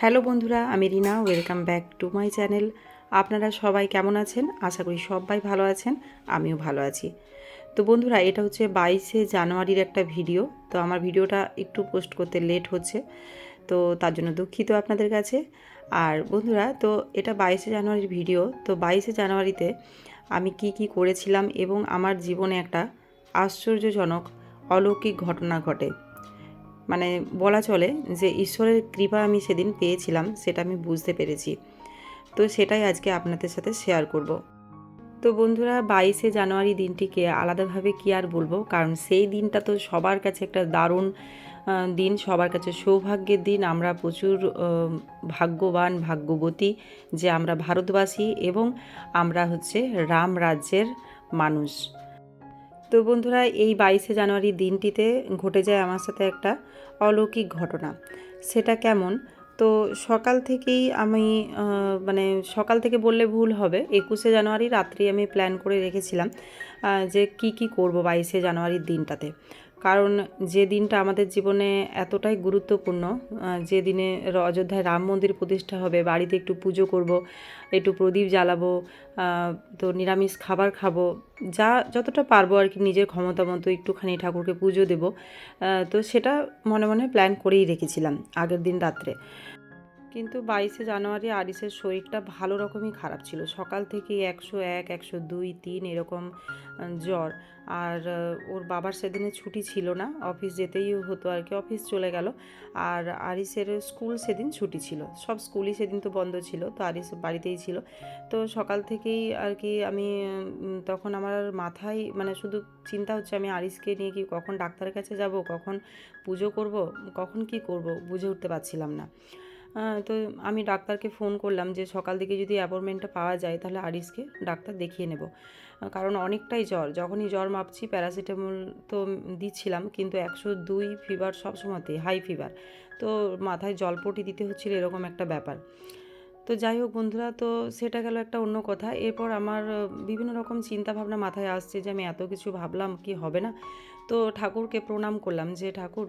Hello বন্ধুরা, আমি Rina, welcome back to my channel. আপনারা সবাই কেমন আছেন? আশা করি সবাই ভালো আছেন, আমিও ভালো আছি। তো বন্ধুরা, এটা হচ্ছে বাইশে জানুয়ারির একটা ভিডিও। তো আমার ভিডিওটা একটু পোস্ট করতে লেট হচ্ছে, তো তার জন্য দুঃখিত আপনাদের কাছে। আর বন্ধুরা, তো এটা বাইশে জানুয়ারির ভিডিও। তো বাইশে জানুয়ারিতে আমি কি কি করেছিলাম এবং আমার জীবনে একটা আশ্চর্যজনক অলৌকিক ঘটনা ঘটে। মানে বলা চলে যে ঈশ্বরের কৃপা আমি সেদিন পেয়েছিলাম, সেটা আমি বুঝতে পেরেছি। তো সেটাই আজকে আপনাদের সাথে শেয়ার করব। তো বন্ধুরা, বাইশে জানুয়ারি দিনটিকে আলাদাভাবে কি আর বলব? কারণ সেই দিনটা তো সবার কাছে একটা দারুণ দিন, সবার কাছে সৌভাগ্যের দিন। আমরা প্রচুর ভাগ্যবান, ভাগ্যবতী যে আমরা ভারতবাসী এবং আমরা হচ্ছে রাম রাজ্যের মানুষ। তো বন্ধুরা, এই বাইশে জানুয়ারি দিনটিতে ঘটে যায় আমার সাথে একটা অলৌকিক ঘটনা। সেটা কেমন? তো সকাল থেকেই আমি মানে সকাল থেকে বললে ভুল হবে, একুশে জানুয়ারি রাত্রি আমি প্ল্যান করে রেখেছিলাম যে কি কি করব বাইশে জানুয়ারির দিনটাতে। কারণ যে দিনটা আমাদের জীবনে এতটাই গুরুত্বপূর্ণ যে দিনে অযোধ্যায় রাম মন্দির প্রতিষ্ঠা হবে, বাড়িতে একটু পুজো করব, একটু প্রদীপ জ্বালাবো তো নিরামিষ খাবার খাব, যা যতটা পারব আর কি নিজের ক্ষমতা মতো একটুখানি ঠাকুরকে পুজো দেব তো সেটা মনে মনে প্ল্যান করেই রেখেছিলাম আগের দিন রাত্রে। কিন্তু বাইশে জানুয়ারি আরিসের শরীরটা ভালো রকমই খারাপ ছিল। সকাল থেকেই একশো এক, একশো দুই, তিন এরকম জ্বর। আর ওর বাবার সেদিনে ছুটি ছিল না। অফিস যেতেই হতো আর কি, অফিস চলে গেল। আর আরিসের স্কুল সেদিন ছুটি ছিল। সব স্কুলই সেদিন তো বন্ধ ছিল, তো আরিস বাড়িতেই ছিল। তো সকাল থেকেই আর কি আমি তখন আমার মাথায় মানে শুধু চিন্তা হচ্ছে আমি আরিসকে নিয়ে কি কখন ডাক্তারের কাছে যাব, কখন পুজো করব, কখন কি করব বুঝে উঠতে পারছিলাম না। তো আমি ডাক্তারকে ফোন করলাম যে সকাল দিকে যদি অ্যাপয়েন্টমেন্টটা পাওয়া যায় তাহলে আরিসকে ডাক্তার দেখিয়ে নেব। কারণ অনেকটাই জ্বর, যখনই জ্বর মাপছি প্যারাসিটামল তো দিচ্ছিলাম কিন্তু একশো দুই ফিভার সব সময়তেই হাই ফিভার তো মাথায় জলপটি দিতে হচ্ছিল এরকম একটা ব্যাপার। তো যাই হোক বন্ধুরা, তো সেটা গেল একটা অন্য কথা। এরপর আমার বিভিন্ন রকম চিন্তা ভাবনা মাথায় আসছে যে আমি এত কিছু ভাবলাম কি হবে না? তো ঠাকুরকে প্রণাম করলাম যে, ঠাকুর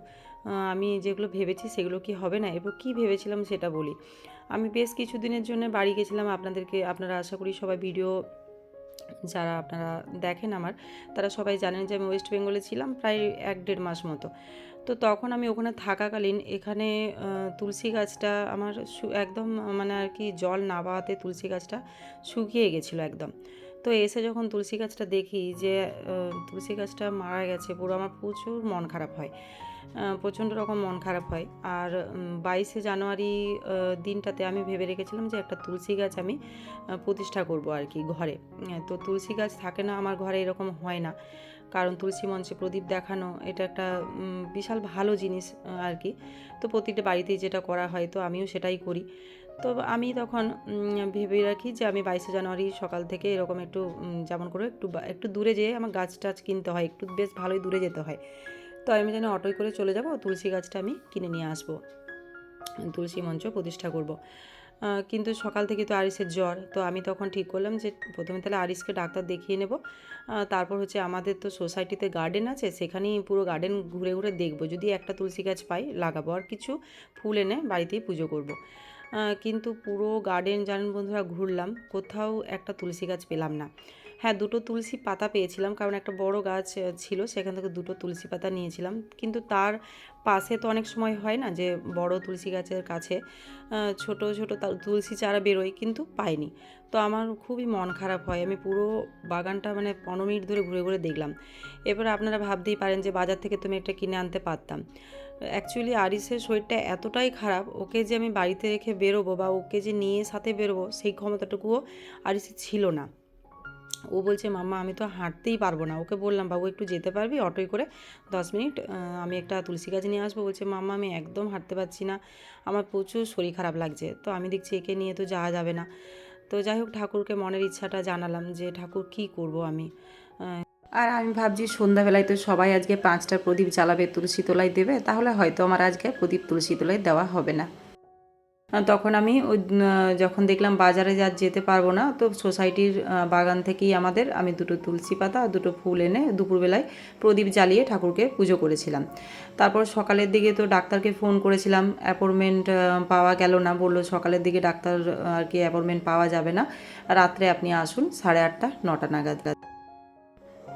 আমি যেগুলো ভেবেছি সেগুলো কি হবে না এরপর কি ভেবেছিলাম সেটা বলি। আমি বেশ কিছুদিনের জন্য বাড়ি গেছিলাম আপনাদেরকে, আপনারা আশা করি সবাই ভিডিও যারা আপনারা দেখেন আমার, তারা সবাই জানেন যে আমি ওয়েস্ট বেঙ্গলে ছিলাম প্রায় এক দেড় মাস মতো। তো তখন আমি ওখানে থাকাকালীন এখানে তুলসী গাছটা আমার একদম মানে আর কি জল না পাওয়াতে তুলসী গাছটা শুকিয়ে গেছিল একদম। তো এসে যখন তুলসী গাছটা দেখি যে তুলসী গাছটা মারা গেছে, পুরো আমার প্রচুর মন খারাপ হয়। প্রচণ্ড রকম মন খারাপ হয়। আর বাইশে জানুয়ারি দিনটাতে আমি ভেবে রেখেছিলাম যে একটা তুলসী গাছ আমি প্রতিষ্ঠা করব আর কি ঘরে। তো তুলসী গাছ থাকে না আমার ঘরে এরকম হয় না। কারণ তুলসী মঞ্চে প্রদীপ দেখানো, এটা একটা বিশাল ভালো জিনিস আর কি। তো প্রতিটা বাড়িতেই যেটা করা হয়, তো আমিও সেটাই করি। তো আমি তখন ভেবে রাখি যে আমি বাইশে জানুয়ারি সকাল থেকে এরকম একটু যেমন করে একটু একটু দূরে যেয়ে আমার গাছ টাছ কিনতে হয়, একটু বেশ ভালোই দূরে যেতে হয়। তো আমি যেন অটোয় করে চলে যাব, তুলসী গাছটা আমি কিনে নিয়ে আসব। তুলসী মঞ্চ প্রতিষ্ঠা করব। কিন্তু সকাল থেকে তো আরিসের জ্বর, তো আমি তখন ঠিক করলাম যে প্রথমে তাহলে আরিসকে ডাক্তার দেখিয়ে নেব। তারপর হচ্ছে আমাদের তো সোসাইটিতে গার্ডেন আছে, সেখানেই পুরো গার্ডেন ঘুরে ঘুরে দেখব। যদি একটা তুলসী গাছ পাই, লাগাবো। আর কিছু ফুল এনে বাড়িতেই পুজো করব। কিন্তু পুরো গার্ডেন, জানেন বন্ধুরা, ঘুরলাম। কোথাও একটা তুলসী গাছ পেলাম না। হ্যাঁ দুটো তুলসী পাতা পেয়েছিলাম, কারণ একটা বড় গাছ ছিল, সেখান থেকে দুটো তুলসী পাতা নিয়েছিলাম। কিন্তু তার পাশে তো অনেক সময় হয় না যে, বড় তুলসী গাছের কাছে ছোট ছোট তুলসী চারা বেরোয়, কিন্তু পাইনি। তো আমার খুবই মন খারাপ হয়, আমি পুরো বাগানটা মানে পনেরো মিনিট ধরে ঘুরে ঘুরে দেখলাম। এবার আপনারা ভাবতেই পারেন যে, বাজার থেকে তুমি একটা কিনে আনতে পারতাম। অ্যাকচুয়ালি আরিসের শরীরটা এতটাই খারাপ, ওকে যে আমি বাড়িতে রেখে বেরোবো বা ওকে যে নিয়ে সাথে বেরোবো, সেই ক্ষমতাটুকুও আরিসের ছিল না। ও বলছে, মাম্মা, আমি তো হাঁটতেই পারব না। ওকে বললাম, বাবু, একটু যেতে পারবি? অটোয় করে দশ মিনিট আমি একটা তুলসী গাছ নিয়ে আসব। বলছে, মাম্মা, আমি একদম হাঁটতে পারছি না। আমার প্রচুর শরীর খারাপ লাগছে। তো আমি দেখছি একে নিয়ে তো যাওয়া যাবে না। তো যাই হোক, ঠাকুরকে মনের ইচ্ছাটা জানালাম যে, ঠাকুর, কি করব আমি? আর আমি ভাবছি, সন্ধ্যাবেলায় তো সবাই আজকে পাঁচটা প্রদীপ জ্বালাবে, তুলসী তলায় দেবে। তাহলে হয়তো আমার আজকে প্রদীপ তুলসী তোলায় দেওয়া হবে না। তখন আমি ওই যখন দেখলাম বাজারে যা যেতে পারব না, তো সোসাইটির বাগান থেকেই আমাদের আমি দুটো তুলসী পাতা আর দুটো ফুল এনে দুপুরবেলায় প্রদীপ জ্বালিয়ে ঠাকুরকে পুজো করেছিলাম। তারপর সকালের দিকে তো ডাক্তারকে ফোন করেছিলাম, অ্যাপয়েন্টমেন্ট পাওয়া গেল না বলল, সকালের দিকে ডাক্তার আর কি অ্যাপয়েন্টমেন্ট পাওয়া যাবে না, রাত্রে আপনি আসুন সাড়ে আটটা, নটা নাগাদ।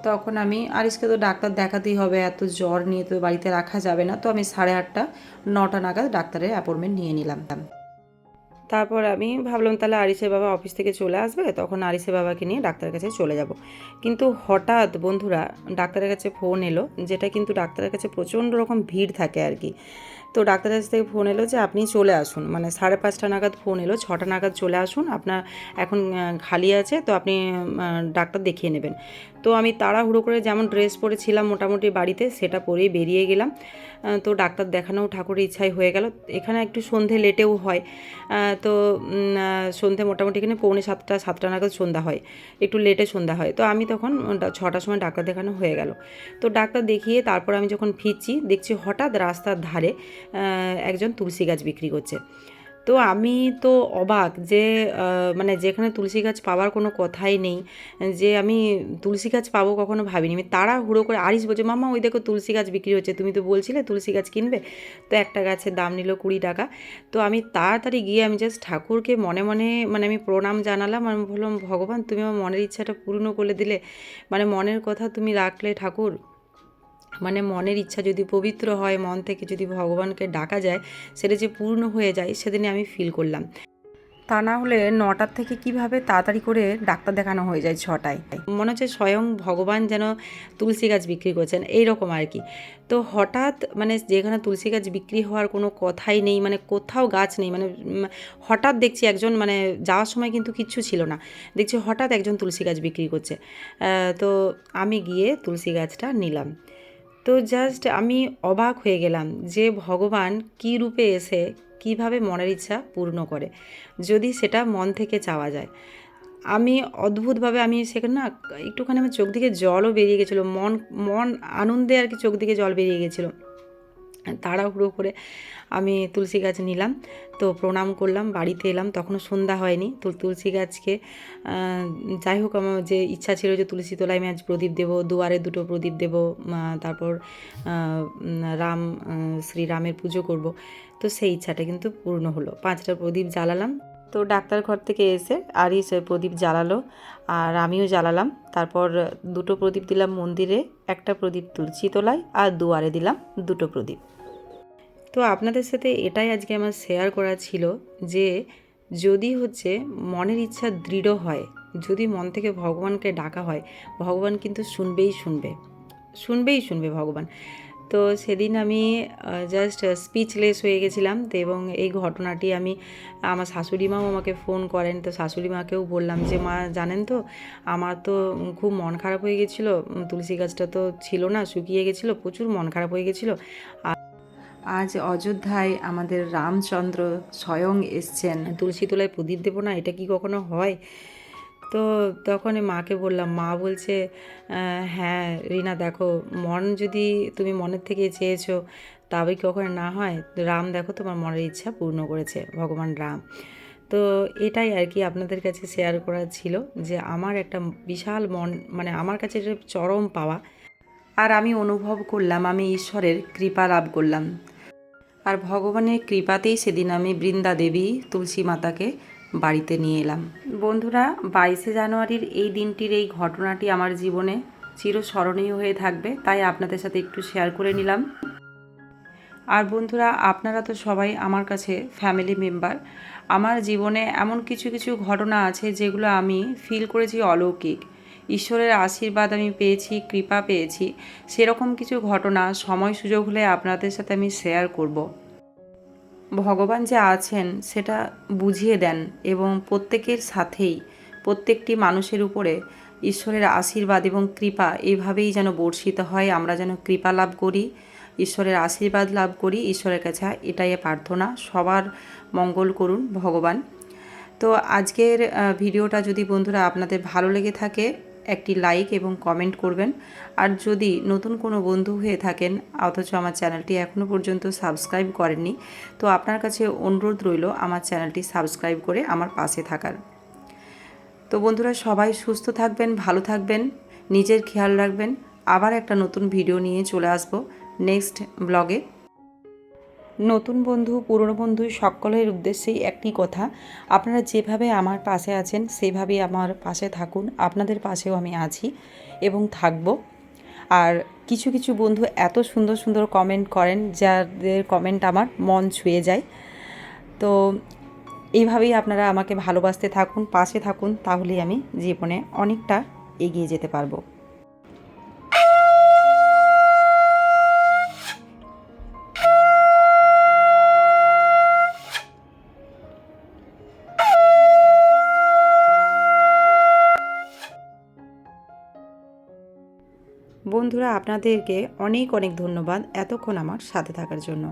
তখন আমি আরিসকে তো ডাক্তার দেখাতেই হবে, এত জ্বর নিয়ে তো বাড়িতে রাখা যাবে না, তো আমি সাড়ে আটটা, নটা নাগাদ ডাক্তারের অ্যাপয়েন্টমেন্ট নিয়ে নিলাম। তারপর আমি ভাবলাম তাহলে আরিসের বাবা অফিস থেকে চলে আসবে, তখন আরিসের বাবাকে নিয়ে ডাক্তারের কাছে চলে যাব। কিন্তু হঠাৎ বন্ধুরা ডাক্তারের কাছে ফোন এলো, যেটা কিন্তু ডাক্তারের কাছে প্রচণ্ড রকম ভিড় থাকে আর কি। তো ডাক্তারের কাছ থেকে ফোন এলো যে, আপনি চলে আসুন। মানে সাড়ে পাঁচটা নাগাদ ফোন এলো, ছটা নাগাদ চলে আসুন। আপনার এখন খালি আছে, তো আপনি ডাক্তার দেখিয়ে নেবেন। তো আমি তাড়াহুড়ো করে যেমন ড্রেস পরেছিলাম মোটামুটি বাড়িতে, সেটা পরেই বেরিয়ে গেলাম। তো ডাক্তার দেখানো ঠাকুরের ইচ্ছাই হয়ে গেল। এখানে একটু সন্ধে লেটেও হয়। তো সন্ধে মোটামুটি এখানে পৌনে সাতটা সাতটা নাগাদ সন্ধ্যা হয়। একটু লেটে সন্ধ্যা হয়। তো আমি তখন ছটার সময় ডাক্তার দেখানো হয়ে গেল। তো ডাক্তার দেখিয়ে তারপর আমি যখন ফিরছি, দেখছি হঠাৎ রাস্তার ধারে একজন তুলসী গাছ বিক্রি করছে। তো আমি তো অবাক যে মানে যেখানে তুলসী গাছ পাওয়ার কোনো কথাই নেই, যে আমি তুলসী গাছ পাবো কখনো ভাবিনি। আমি তাড়াহুড়ো করে আরিস বলছে, মামা, ওই দেখো তুলসী গাছ বিক্রি হচ্ছে, তুমি তো বলছিলে তুলসী গাছ কিনবে? তো একটা গাছের দাম নিল কুড়ি টাকা। তো আমি তাড়াতাড়ি গিয়ে আমি জাস্ট ঠাকুরকে মনে মনে মানে আমি প্রণাম জানালাম, আমি বললাম, ভগবান, তুমি আমার মনের ইচ্ছাটা পূর্ণ করে দিলে মানে মনের কথা তুমি রাখলে ঠাকুর। মানে মনের ইচ্ছা যদি পবিত্র হয়, মন থেকে যদি ভগবানকে ডাকা যায়, সেটা যে পূর্ণ হয়ে যায়, সেদিনে আমি ফিল করলাম। তা না হলে নটার থেকে কীভাবে তাড়াতাড়ি করে ডাক্তার দেখানো হয়ে যায় ছটায়? মনে হচ্ছে স্বয়ং ভগবান যেন তুলসী গাছ বিক্রি করছেন, এইরকম আর কি। তো হঠাৎ মানে যেখানে তুলসী গাছ বিক্রি হওয়ার কোনো কথাই নেই মানে কোথাও গাছ নেই মানে হঠাৎ দেখছি একজন মানে যাওয়ার সময় কিন্তু কিচ্ছু ছিল না। দেখছি হঠাৎ একজন তুলসী গাছ বিক্রি করছে। তো আমি গিয়ে তুলসী গাছটা নিলাম। তো জাস্ট আমি অবাক হয়ে গেলাম যে ভগবান কী রূপে এসে কীভাবে মনের ইচ্ছা পূর্ণ করে, যদি সেটা মন থেকে চাওয়া যায়। আমি অদ্ভুতভাবে আমি সেখানে না একটুখানি আমার চোখ দিকে জলও বেরিয়ে গেছিল, মন মন, আনন্দে আর কি চোখ দিকে জল বেরিয়ে গেছিল। তাড়াহুড়ো করে আমি তুলসী গাছ নিলাম। তো প্রণাম করলাম, বাড়িতে এলাম, তখনও সন্ধ্যা হয়নি। তো তুলসী গাছকে যাই হোক আমার যে ইচ্ছা ছিল যে তুলসী তলায় আমি আজ প্রদীপ দেবো, দুয়ারে দুটো প্রদীপ দেবো তারপর রাম শ্রীরামের পুজো করব। তো সেই ইচ্ছাটা কিন্তু পূর্ণ হলো। পাঁচটা প্রদীপ জ্বালালাম। তো ডাক্তার ঘর থেকে এসে আরই প্রদীপ জ্বালালো, আর আমিও জ্বালালাম। তারপর দুটো প্রদীপ দিলাম মন্দিরে, একটা প্রদীপ তুলসী তলায়, আর দুয়ারে দিলাম দুটো প্রদীপ। তো আপনাদের সাথে এটাই আজকে আমার শেয়ার করা ছিল যে যদি হচ্ছে মনের ইচ্ছা দৃঢ় হয়, যদি মন থেকে ভগবানকে ডাকা হয়, ভগবান কিন্তু শুনবেই শুনবে শুনবেই শুনবে ভগবান। তো সেদিন আমি জাস্ট স্পিচলেস হয়ে গেছিলাম তো এবং এই ঘটনাটি আমি, আমার শাশুড়ি মাও আমাকে ফোন করেন। তো শাশুড়ি মাকেও বললাম যে, মা, জানেন তো, আমার তো খুব মন খারাপ হয়ে গেছিল। তুলসী গাছটা তো ছিল না, শুকিয়ে গেছিল, প্রচুর মন খারাপ হয়ে গেছিল। আজ অযোধ্যায় আমাদের রামচন্দ্র স্বয়ং এসছেন। তুলসী তলায় প্রদীপ দেবো না এটা কি কখনো হয়? তো তখন মাকে বললাম মা বলছে হ্যাঁ রিনা দেখো মন যদি তুমি মনের থেকে চেয়েছো তবে কি কখনো না হয়? রাম দেখো তোমার মনের ইচ্ছা পূর্ণ করেছে ভগবান রাম। তো এটাই আর কি আপনাদের কাছে শেয়ার করা ছিল যে আমার একটা বিশাল মন মানে আমার কাছে চরম পাওয়া। আর আমি অনুভব করলাম আমি ঈশ্বরের কৃপা লাভ করলাম। আর ভগবানের কৃপাতেই সেদিন আমি বৃন্দা দেবী তুলসী মাতাকে বাড়িতে নিয়ে এলাম। বন্ধুরা, বাইশে জানুয়ারির এই দিনটির এই ঘটনাটি আমার জীবনে চিরস্মরণীয় হয়ে থাকবে, তাই আপনাদের সাথে একটু শেয়ার করে নিলাম। আর বন্ধুরা, আপনারা তো সবাই আমার কাছে ফ্যামিলি মেম্বার আমার জীবনে এমন কিছু কিছু ঘটনা আছে যেগুলো আমি ফিল করেছি অলৌকিক। ঈশ্বরের আশীর্বাদ আমি পেয়েছি, কৃপা পেয়েছি, সেরকম কিছু ঘটনা, সময় সুযোগ হলে আপনাদের সাথে আমি শেয়ার করব। ভগবান যে আছেন, সেটা বুঝিয়ে দেন এবং প্রত্যেকের সাথেই, প্রত্যেকটি মানুষের উপরে ঈশ্বরের আশীর্বাদ এবং কৃপা এভাবেই যেন বর্ষিত হয়, আমরা যেন কৃপা লাভ করি, ঈশ্বরের আশীর্বাদ লাভ করি, ঈশ্বরের কাছে এটাই প্রার্থনা, সবার মঙ্গল করুন ভগবান। তো আজকের ভিডিওটা যদি বন্ধুরা আপনাদের ভালো লেগে থাকে একটি লাইক এবং কমেন্ট করবেন। আর যদি নতুন কোনো বন্ধু হয়ে থাকেন, অথচ আমার চ্যানেলটি এখনও পর্যন্ত সাবস্ক্রাইব করেননি, তো আপনার কাছে অনুরোধ রইল আমার চ্যানেলটি সাবস্ক্রাইব করে আমার পাশে থাকার। তো বন্ধুরা, সবাই সুস্থ থাকবেন, ভালো থাকবেন, নিজের খেয়াল রাখবেন। আবার একটা নতুন ভিডিও নিয়ে চলে আসব। নেক্সট ব্লগে নতুন বন্ধু, পুরনো বন্ধু সকলের উদ্দেশ্যেই একটি কথা। আপনারা যেভাবে আমার পাশে আছেন, সেভাবেই আমার পাশে থাকুন। আপনাদের পাশেও আমি আছি এবং থাকব। আর কিছু কিছু বন্ধু এত সুন্দর সুন্দর কমেন্ট করেন, যাদের কমেন্ট আমার মন ছুঁয়ে যায়। তো এইভাবেই আপনারা আমাকে ভালোবাসতে থাকুন, পাশে থাকুন, তাহলেই আমি জীবনে অনেকটা এগিয়ে যেতে পারব। বন্ধুরা আপনাদেরকে অনেক অনেক ধন্যবাদ এতক্ষণ আমার সাথে থাকার জন্য।